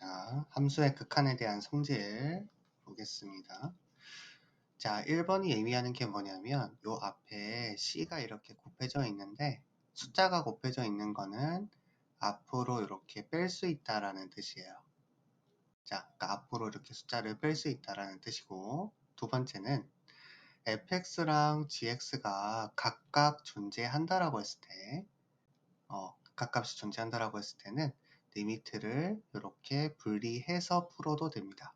자, 함수의 극한에 대한 성질 보겠습니다. 자, 1번이 의미하는 게 뭐냐면 요 앞에 C가 이렇게 곱해져 있는데 숫자가 곱해져 있는 거는 앞으로 이렇게 뺄 수 있다라는 뜻이에요. 자, 그러니까 앞으로 이렇게 숫자를 뺄 수 있다라는 뜻이고 두 번째는 fx랑 gx가 각각 존재한다라고 했을 때 어, 각값이 존재한다라고 했을 때는 리미트를 이렇게 분리해서 풀어도 됩니다.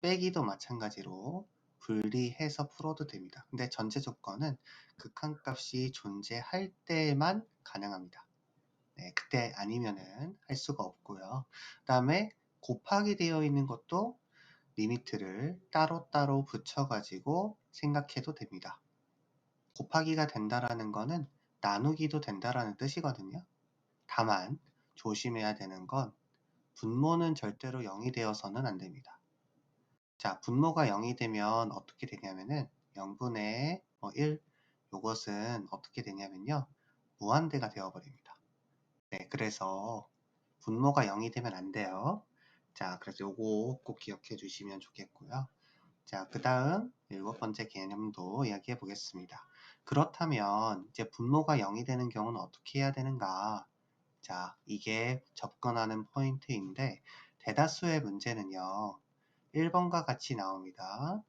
빼기도 마찬가지로 분리해서 풀어도 됩니다. 근데 전제 조건은 극한값이 존재할 때만 가능합니다. 네, 그때 아니면은 할 수가 없고요. 그 다음에 곱하기 되어 있는 것도 리미트를 따로따로 붙여가지고 생각해도 됩니다. 곱하기가 된다라는 거는 나누기도 된다라는 뜻이거든요. 다만 조심해야 되는 건 분모는 절대로 0이 되어서는 안 됩니다. 자, 분모가 0이 되면 어떻게 되냐면은 0분의 뭐 1, 요것은 어떻게 되냐면요. 무한대가 되어버립니다. 네, 그래서 분모가 0이 되면 안 돼요. 자, 그래서 요거 꼭 기억해 주시면 좋겠고요. 자, 그 다음 일곱 번째 개념도 이야기해 보겠습니다. 그렇다면 이제 분모가 0이 되는 경우는 어떻게 해야 되는가? 자, 이게 접근하는 포인트인데 대다수의 문제는요. 1번과 같이 나옵니다.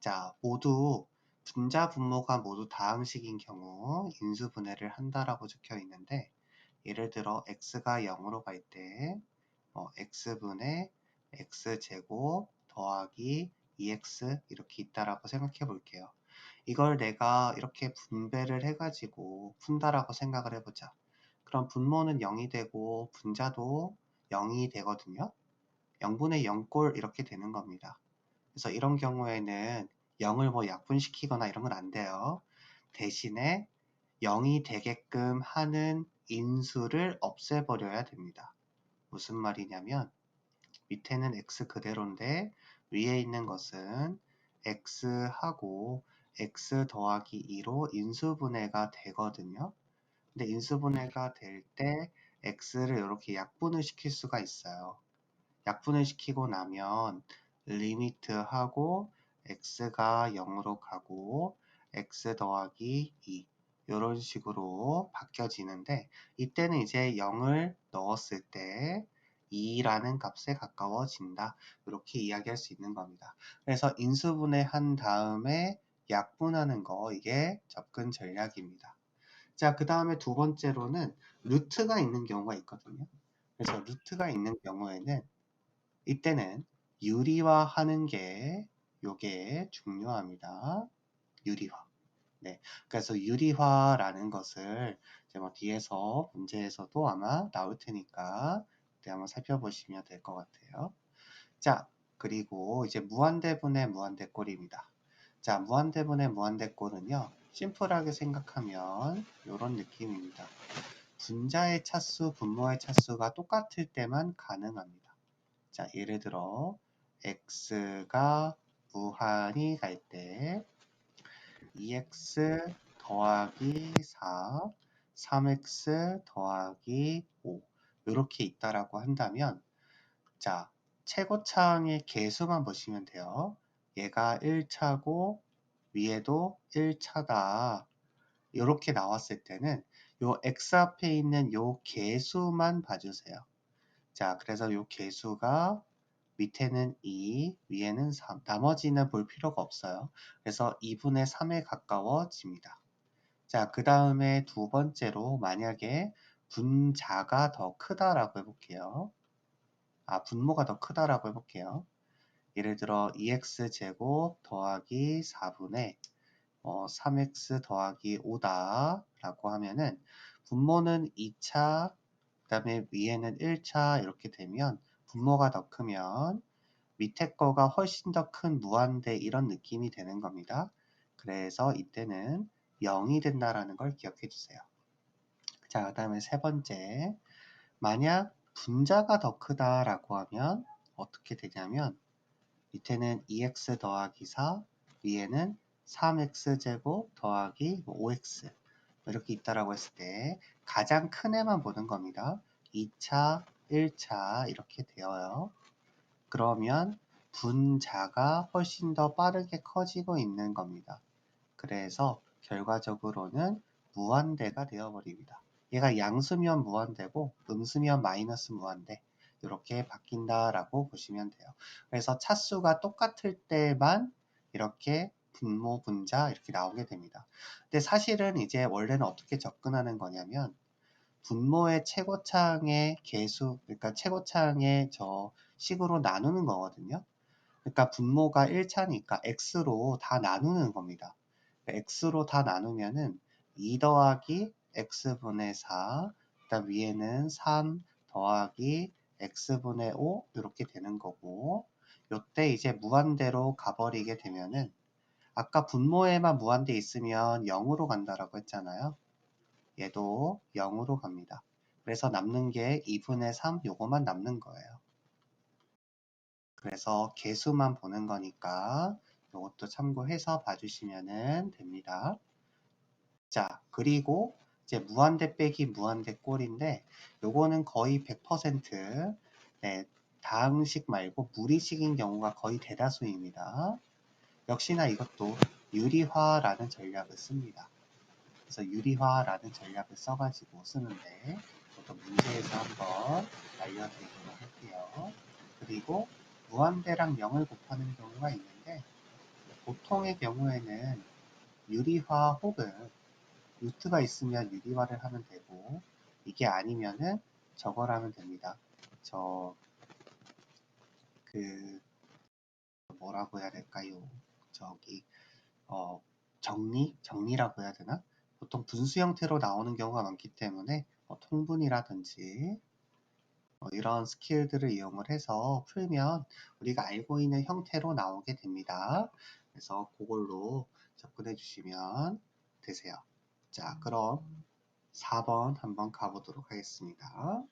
자, 모두 분자 분모가 모두 다항식인 경우 인수분해를 한다라고 적혀 있는데 예를 들어 x가 0으로 갈때 어, x분의 x제곱 더하기 2x 이렇게 있다라고 생각해 볼게요. 이걸 내가 이렇게 분배를 해가지고 푼다라고 생각을 해보자. 그럼 분모는 0이 되고 분자도 0이 되거든요. 0분의 0꼴 이렇게 되는 겁니다. 그래서 이런 경우에는 0을 뭐 약분시키거나 이런 건 안 돼요. 대신에 0이 되게끔 하는 인수를 없애버려야 됩니다. 무슨 말이냐면 밑에는 x 그대로인데 위에 있는 것은 x하고 x 더하기 2로 인수분해가 되거든요. 근데 인수분해가 될 때 x를 이렇게 약분을 시킬 수가 있어요. 약분을 시키고 나면 리미트하고 x가 0으로 가고 x 더하기 2 이런 식으로 바뀌어지는데 이때는 이제 0을 넣었을 때 2라는 값에 가까워진다. 이렇게 이야기할 수 있는 겁니다. 그래서 인수분해 한 다음에 약분하는 거 이게 접근 전략입니다. 자, 그 다음에 두 번째로는 루트가 있는 경우가 있거든요. 그래서 루트가 있는 경우에는 이때는 유리화하는 게 요게 중요합니다. 유리화. 네. 그래서 유리화라는 것을 이제 뭐 뒤에서 문제에서도 아마 나올 테니까 그때 한번 살펴보시면 될 것 같아요. 자, 그리고 이제 무한대분의 무한대꼴입니다. 자, 무한대분의 무한대꼴은요. 심플하게 생각하면 이런 느낌입니다. 분자의 차수, 분모의 차수가 똑같을 때만 가능합니다. 자, 예를 들어 x가 무한이 갈때 2x 더하기 4, 3x 더하기 5 이렇게 있다라고 한다면 자, 최고차항의 개수만 보시면 돼요. 얘가 1차고 위에도 1차다. 이렇게 나왔을 때는 요 x 앞에 있는 요 개수만 봐주세요. 자, 그래서 요 개수가 밑에는 2, 위에는 3. 나머지는 볼 필요가 없어요. 그래서 2분의 3에 가까워집니다. 자, 그 다음에 두 번째로 만약에 분자가 더 크다라고 해볼게요. 아, 분모가 더 크다라고 해볼게요. 예를 들어 2x제곱 더하기 4분의 어, 3x 더하기 5다 라고 하면은 분모는 2차 그 다음에 위에는 1차 이렇게 되면 분모가 더 크면 밑에 거가 훨씬 더 큰 무한대 이런 느낌이 되는 겁니다. 그래서 이때는 0이 된다라는 걸 기억해 주세요. 자, 그 다음에 세 번째. 만약 분자가 더 크다라고 하면 어떻게 되냐면 밑에는 2x 더하기 4, 위에는 3x제곱 더하기 5x 이렇게 있다라고 했을 때 가장 큰 애만 보는 겁니다. 2차 1차 이렇게 되어요. 그러면 분자가 훨씬 더 빠르게 커지고 있는 겁니다. 그래서 결과적으로는 무한대가 되어버립니다. 얘가 양수면 무한대고 음수면 마이너스 무한대 이렇게 바뀐다라고 보시면 돼요. 그래서 차수가 똑같을 때만 이렇게 분모, 분자 이렇게 나오게 됩니다. 근데 사실은 이제 원래는 어떻게 접근하는 거냐면 분모의 최고창의 개수, 그러니까 최고창의 저 식으로 나누는 거거든요. 그러니까 분모가 1차니까 x로 다 나누는 겁니다. x로 다 나누면은 2 더하기 x분의 4, 그다음 위에는 3 더하기 x분의 5 이렇게 되는 거고 요때 이제 무한대로 가버리게 되면은 아까 분모에만 무한대 있으면 0으로 간다라고 했잖아요. 얘도 0으로 갑니다. 그래서 남는 게 2분의 3 요거만 남는 거예요. 그래서 개수만 보는 거니까 이것도 참고해서 봐주시면 됩니다. 자, 그리고 이제 무한대 빼기 무한대 꼴인데 요거는 거의 100% 네, 다항식 말고 무리식인 경우가 거의 대다수입니다. 역시나 이것도 유리화라는 전략을 씁니다. 그래서 유리화라는 전략을 써가지고 쓰는데 이것도 문제에서 한번 알려드리도록 할게요. 그리고 무한대랑 0을 곱하는 경우가 있는데 보통의 경우에는 유리화 혹은 루트가 있으면 유리화를 하면 되고 이게 아니면은 저걸 하면 됩니다. 저 그 뭐라고 해야 될까요? 저기 어 정리 정리라고 해야 되나? 보통 분수 형태로 나오는 경우가 많기 때문에 어, 통분이라든지 어, 이런 스킬들을 이용을 해서 풀면 우리가 알고 있는 형태로 나오게 됩니다. 그래서 그걸로 접근해 주시면 되세요. 자, 그럼 4번 한번 가보도록 하겠습니다.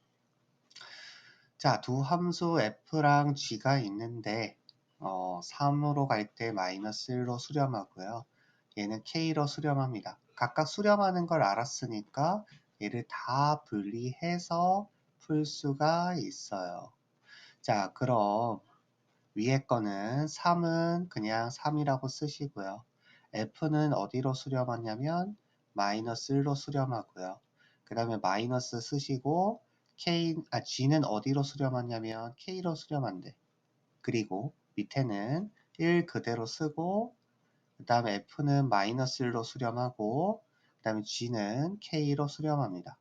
자, 두 함수 f랑 g가 있는데 어, 3으로 갈 때 마이너스 1로 수렴하고요. 얘는 k로 수렴합니다. 각각 수렴하는 걸 알았으니까 얘를 다 분리해서 풀 수가 있어요. 자, 그럼 위에 거는 3은 그냥 3이라고 쓰시고요. f는 어디로 수렴하냐면 마이너스 1로 수렴하고요. 그 다음에 마이너스 쓰시고 K, 아, G는 어디로 수렴하냐면 K로 수렴한대. 그리고 밑에는 1 그대로 쓰고 그 다음에 F는 마이너스 1로 수렴하고 그 다음에 G는 K로 수렴합니다.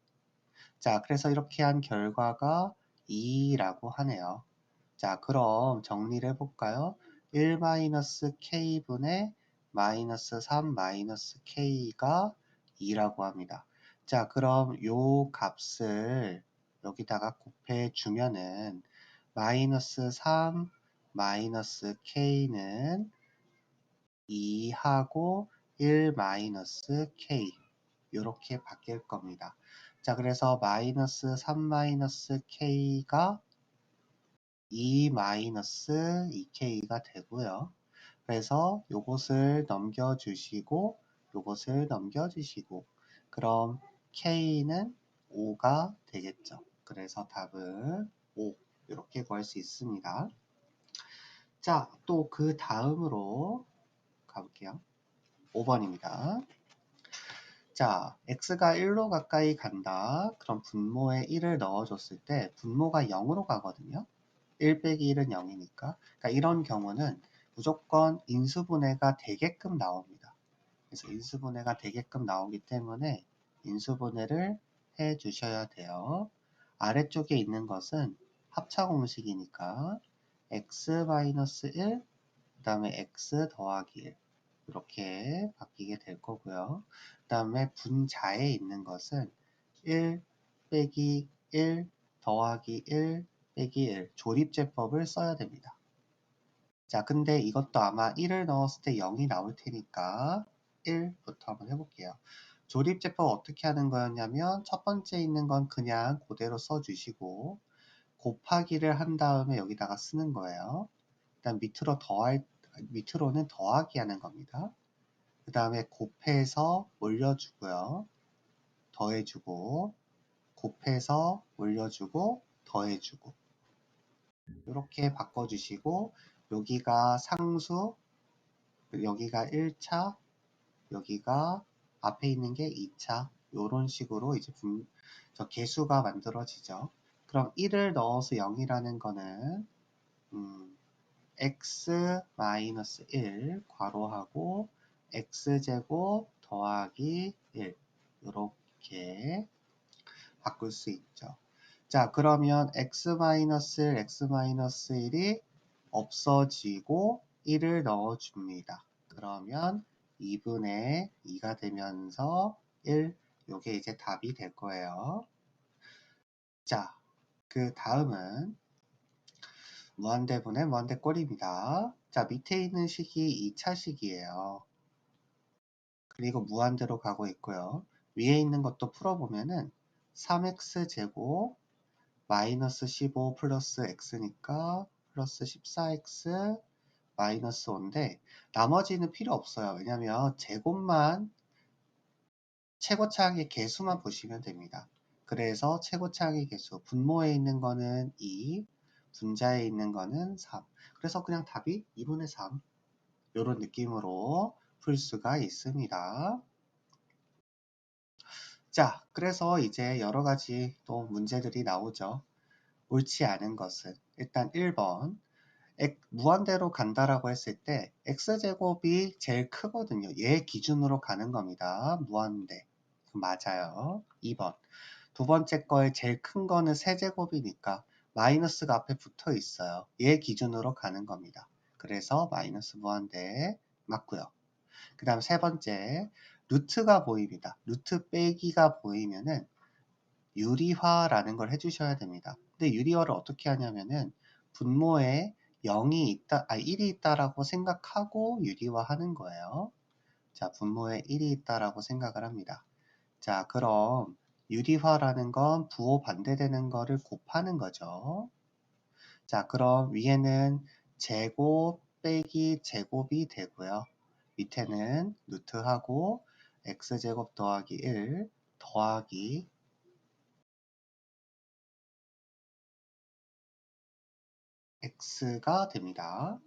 자, 그래서 이렇게 한 결과가 2라고 하네요. 자, 그럼 정리를 해볼까요? 1-K분의 마이너스 3 마이너스 K가 2라고 합니다. 자, 그럼 요 값을 여기다가 곱해 주면은 마이너스 3 마이너스 k는 2하고 1 마이너스 k 이렇게 바뀔 겁니다. 자, 그래서 마이너스 3 마이너스 k가 2 마이너스 2k가 되고요. 그래서 요것을 넘겨주시고 요것을 넘겨주시고 그럼 k는 5가 되겠죠. 그래서 답은 5 이렇게 구할 수 있습니다. 자, 또 그 다음으로 가볼게요. 5번입니다. 자, x가 1로 가까이 간다. 그럼 분모에 1을 넣어줬을 때 분모가 0으로 가거든요. 1 빼기 1은 0이니까. 그러니까 이런 경우는 무조건 인수분해가 되게끔 나옵니다. 그래서 인수분해가 되게끔 나오기 때문에 인수분해를 해 주셔야 돼요. 아래쪽에 있는 것은 합차 공식이니까 x-1 그 다음에 x 더하기 1 이렇게 바뀌게 될 거고요. 그 다음에 분자에 있는 것은 1 빼기 1 더하기 1 빼기 1 조립제법을 써야 됩니다. 자, 근데 이것도 아마 1을 넣었을 때 0이 나올 테니까 1부터 한번 해볼게요. 조립 제법 어떻게 하는 거였냐면 첫 번째 있는 건 그냥 그대로 써주시고 곱하기를 한 다음에 여기다가 쓰는 거예요. 일단 밑으로 더할 밑으로는 더하기 하는 겁니다. 그 다음에 곱해서 올려주고요. 더해주고 곱해서 올려주고 더해주고 이렇게 바꿔주시고 여기가 상수 여기가 1차 여기가 앞에 있는 게 2차 이런 식으로 이제 분, 저 개수가 만들어지죠. 그럼 1을 넣어서 0이라는 거는 음, x 1 괄호하고 x제곱 더하기 1 이렇게 바꿀 수 있죠. 자 그러면 x-1, x-1이 없어지고 1을 넣어줍니다. 그러면 2분의 2가 되면서 1 요게 이제 답이 될 거예요. 자, 그 다음은 무한대분의 무한대꼴입니다. 자, 밑에 있는 식이 2차 식이에요. 그리고 무한대로 가고 있고요. 위에 있는 것도 풀어보면은 3x제곱 마이너스 15 플러스 x니까 플러스 14x 마이너스 5인데 나머지는 필요 없어요. 왜냐면 제곱만 최고차항의 개수만 보시면 됩니다. 그래서 최고차항의 개수, 분모에 있는 거는 2, 분자에 있는 거는 3. 그래서 그냥 답이 2분의 3 이런 느낌으로 풀 수가 있습니다. 자, 그래서 이제 여러 가지 또 문제들이 나오죠. 옳지 않은 것은 일단 1번 무한대로 간다라고 했을 때 x제곱이 제일 크거든요. 얘 기준으로 가는 겁니다. 무한대. 맞아요. 2번. 두 번째 거에 제일 큰 거는 세제곱이니까 마이너스가 앞에 붙어 있어요. 얘 기준으로 가는 겁니다. 그래서 마이너스 무한대 맞고요. 그 다음 세 번째 루트가 보입니다. 루트 빼기가 보이면은 유리화라는 걸 해주셔야 됩니다. 근데 유리화를 어떻게 하냐면은 분모에 0이 있다, 아 1이 있다라고 생각하고 유리화하는 거예요. 자, 분모에 1이 있다라고 생각을 합니다. 자, 그럼 유리화라는 건 부호 반대되는 거를 곱하는 거죠. 자, 그럼 위에는 제곱 빼기 제곱이 되고요. 밑에는 루트하고 x제곱 더하기 1 더하기 x가 됩니다.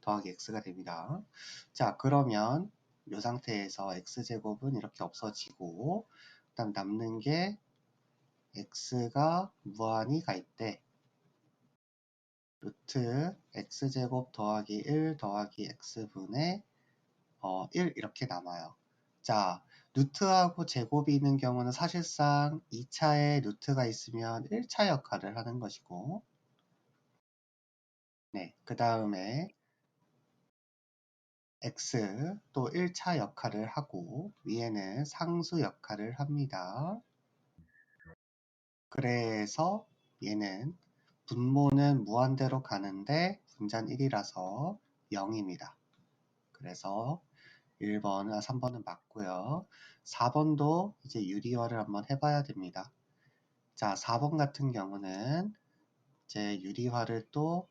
더하기 x가 됩니다. 자, 그러면 이 상태에서 x제곱은 이렇게 없어지고 일단 남는 게 x가 무한히 갈 때 루트 x제곱 더하기 1 더하기 x분의 어, 1 이렇게 남아요. 자, 루트하고 제곱이 있는 경우는 사실상 2차에 루트가 있으면 1차 역할을 하는 것이고 네, 그 다음에 x 또 1차 역할을 하고 위에는 상수 역할을 합니다. 그래서 얘는 분모는 무한대로 가는데 분자는 1이라서 0입니다. 그래서 1번, 3번은 맞고요. 4번도 이제 유리화를 한번 해봐야 됩니다. 자, 4번 같은 경우는 이제 유리화를 또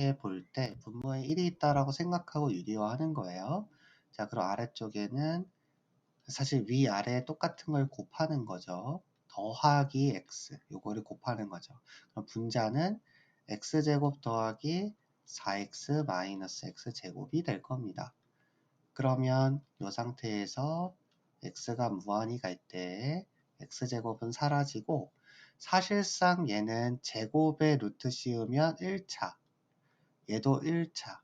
해볼때 분모에 1이 있다라고 생각하고 유리화하는 거예요. 자, 그럼 아래쪽에는 사실 위아래 똑같은 걸 곱하는 거죠. 더하기 x 요거를 곱하는 거죠. 그럼 분자는 x제곱 더하기 4x 마이너스 x제곱이 될 겁니다. 그러면 이 상태에서 x가 무한히 갈 때 x제곱은 사라지고 사실상 얘는 제곱의 루트 씌우면 1차 얘도 1차,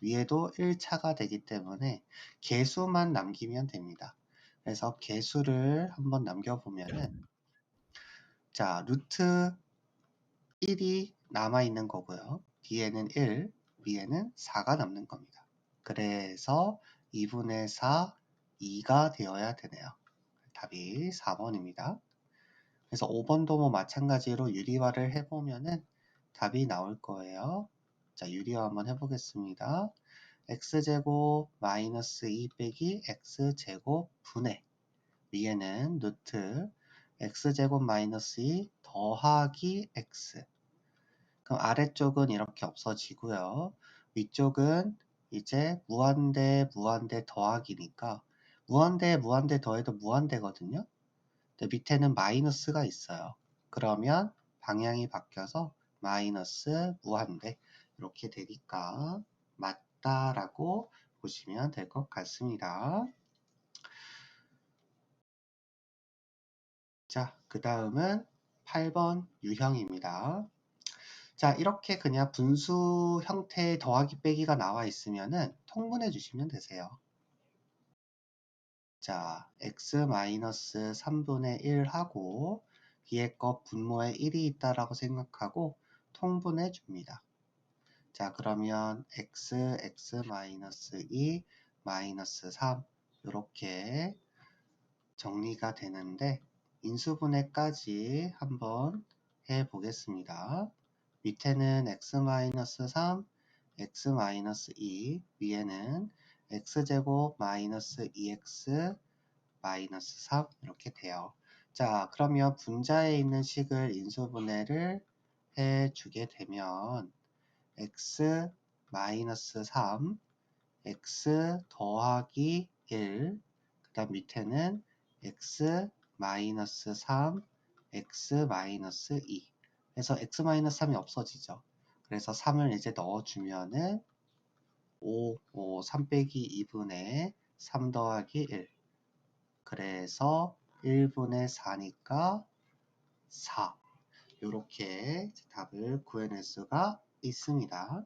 위에도 1차가 되기 때문에 개수만 남기면 됩니다. 그래서 개수를 한번 남겨보면은 자 루트 1이 남아있는 거고요. 뒤에는 1, 위에는 4가 남는 겁니다. 그래서 2분의 4, 2가 되어야 되네요. 답이 4번입니다. 그래서 5번도 뭐 마찬가지로 유리화를 해보면은 답이 나올 거예요. 자, 유리화 한번 해보겠습니다. x제곱 마이너스 2 빼기 x제곱 분의 위에는 루트 x제곱 마이너스 2 더하기 x 그럼 아래쪽은 이렇게 없어지고요. 위쪽은 이제 무한대 무한대 더하기니까 무한대 무한대 더해도 무한대거든요. 근데 밑에는 마이너스가 있어요. 그러면 방향이 바뀌어서 마이너스 무한대 이렇게 되니까 맞다라고 보시면 될 것 같습니다. 자, 그 다음은 8번 유형입니다. 자, 이렇게 그냥 분수 형태의 더하기 빼기가 나와 있으면은 통분해 주시면 되세요. 자, x-3분의 1 하고 뒤에 거 분모에 1이 있다라고 생각하고 통분해 줍니다. 자, 그러면 x, x-2, 마이너스 3 이렇게 정리가 되는데 인수분해까지 한번 해 보겠습니다. 밑에는 x-3, x-2, 위에는 x제곱 마이너스 2x 마이너스 3 이렇게 돼요. 자, 그러면 분자에 있는 식을 인수분해를 해 주게 되면 x 마이너스 3, x 더하기 1, 그 다음 밑에는 x 마이너스 3, x 마이너스 2. 그래서 x 마이너스 3이 없어지죠. 그래서 3을 이제 넣어주면은 5, 5, 3 빼기 2분의 3 더하기 1. 그래서 1분의 4니까 4. 이렇게 답을 구해낼 수가 있습니다.